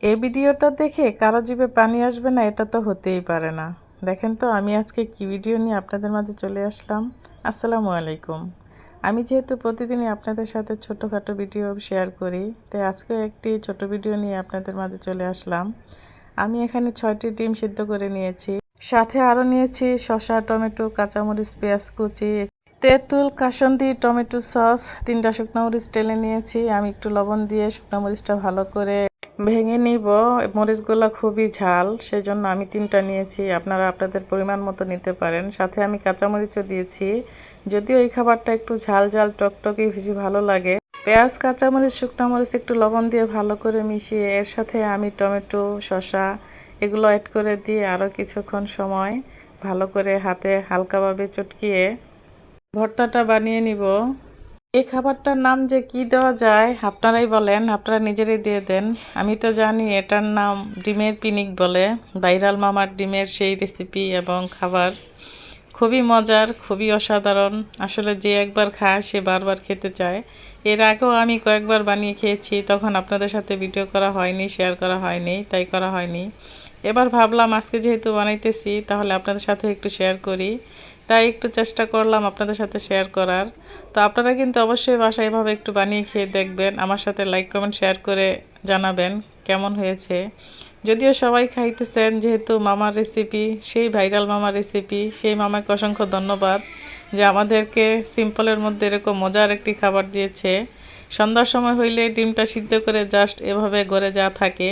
এই ভিডিওটা দেখে কারও জীবে পানি আসবে না, এটা তো হতেই পারে না। দেখেন তো, আমি আজকে কি ভিডিও নিয়ে আপনাদের মাঝে চলে আসলাম। আসসালামু আলাইকুম। আমি যেহেতু প্রতিদিনই আপনাদের সাথে ছোটোখাটো ভিডিও শেয়ার করি, তাই আজকে একটি ছোট ভিডিও নিয়ে আপনাদের মাঝে চলে আসলাম। আমি এখানে ছয়টি ডিম সিদ্ধ করে নিয়েছি। সাথে আরও নিয়েছি শসা, টমেটো, কাঁচামরিচ, পেঁয়াজ কুচি তেঁতুল, কাসন্দি, টমেটো সস তিনটা শুকনো মরিচ টেলে নিয়েছি। আমি একটু লবণ দিয়ে শুকনো মরিচটা ভালো করে ভেঙে নিব। মরিচগুলো খুবই ঝাল, সেজন্য আমি তিনটা নিয়েছি। আপনারা আপনাদের পরিমাণ মতো নিতে পারেন। সাথে আমি কাঁচামরিচও দিয়েছি। যদিও এই খাবারটা একটু ঝাল ঝাল, টকটকে বেশি ভালো লাগে। পেঁয়াজ, কাঁচামরিচ, শুকনো মরিচ একটু লবণ দিয়ে ভালো করে মিশিয়ে, এর সাথে আমি টমেটো, শসা এগুলো অ্যাড করে দিয়ে আরও কিছুক্ষণ সময়। ভালো করে হাতে হালকাভাবে চটকিয়ে ভর্তাটা বানিয়ে নিব। এই খাবারটার নাম যে কি দেওয়া যায়, আপনারাই বলেন, আপনারা নিজেরাই দিয়ে দেন। আমি তো জানি এটার নাম ডিমের পিনিক বলে বাইরাল মামার ডিমের সেই রেসিপি এবং খাবার। খুবই মজার, খুবই অসাধারণ। আসলে যে একবার খায়, সে বারবার খেতে চায়। এর আগেও আমি কয়েকবার বানিয়ে খেয়েছি, তখন আপনাদের সাথে ভিডিও করা হয়নি শেয়ার করা হয়নি, তাই করা হয়নি। এবার ভাবলাম, আজকে যেহেতু বানাইতেছি, তাহলে আপনাদের সাথে একটু শেয়ার করি। তাই একটু চেষ্টা করলাম আপনাদের সাথে শেয়ার করার। তো আপনারা কিন্তু অবশ্যই বাসায় এভাবে একটু বানিয়ে খেয়ে দেখবেন। আমার সাথে লাইক কমেন্ট শেয়ার করে জানাবেন কেমন হয়েছে। যদিও সবাই খাইতেছেন, যেহেতু মামার রেসিপি সেই ভাইরাল মামার রেসিপি সেই মামাকে অসংখ্য ধন্যবাদ যে আমাদেরকে সিম্পলের মধ্যে এরকম মজার একটি খাবার দিয়েছে। সন্ধ্যার সময় হইলে ডিমটা সিদ্ধ করে জাস্ট এভাবে গড়ে যা থাকে,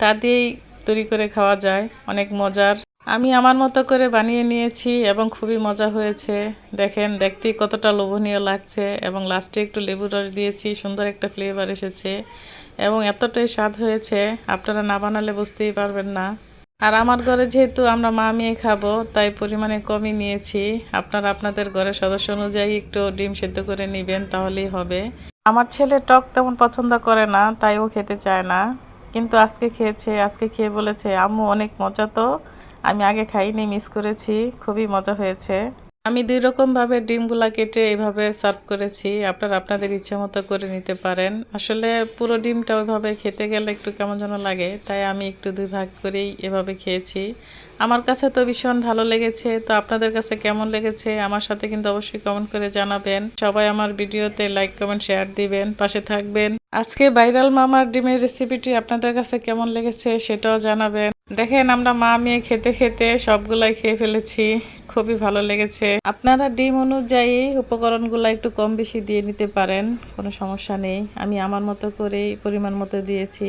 তা দিয়েই তৈরি করে খাওয়া যায়। অনেক মজার আমি আমার মতো করে বানিয়ে নিয়েছি এবং খুবই মজা হয়েছে। দেখেন, দেখতেই কতটা লোভনীয় লাগছে এবং লাস্টে একটু লেবুর রস দিয়েছি, সুন্দর একটা ফ্লেভার এসেছে এবং এতটাই স্বাদ হয়েছে, আপনারা না বানালে বুঝতেই পারবেন না। আর আমার ঘরে যেহেতু আমরা মা মেয়ে খাব, তাই পরিমাণে কমই নিয়েছি। আপনারা আপনাদের ঘরের সদস্য অনুযায়ী একটু ডিম সেদ্ধ করে নেবেন, তাহলেই হবে। আমার ছেলে টক তেমন পছন্দ করে না, তাই ও খেতে চায় না। কিন্তু আজকে খেয়েছে, আজকে খেয়ে বলেছে, আম্মু, অনেক মজা তো। আমি আগে খাইনি মিস করেছি, খুবই মজা হয়েছে। আমি দুই রকমভাবে ডিমগুলা কেটে এইভাবে সার্ভ করেছি, আপনারা আপনাদের ইচ্ছে মতো করে নিতে পারেন। আসলে পুরো ডিমটা ওইভাবে খেতে গেলে একটু কেমন যেন লাগে, তাই আমি একটু দুই ভাগ করেই এভাবে খেয়েছি। আমার কাছে তো ভীষণ ভালো লেগেছে, তো আপনাদের কাছে কেমন লেগেছে আমার সাথে কিন্তু অবশ্যই কমেন্ট করে জানাবেন। সবাই আমার ভিডিওতে লাইক কমেন্ট শেয়ার দিবেন, পাশে থাকবেন। আজকে ভাইরাল মামার ডিমের রেসিপিটি আপনাদের কাছে কেমন লেগেছে সেটাও জানাবেন। দেখেন, আমরা মা, মেয়ে খেতে খেতে সবগুলাই খেয়ে ফেলেছি। খুবই ভালো লেগেছে। আপনারা ডিম অনুযায়ী উপকরণগুলো একটু কম বেশি দিয়ে নিতে পারেন, কোনো সমস্যা নেই। আমি আমার মতো করেই, পরিমাণ মতো দিয়েছি।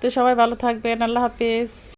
তো সবাই ভালো থাকবেন। আল্লাহ হাফিজ।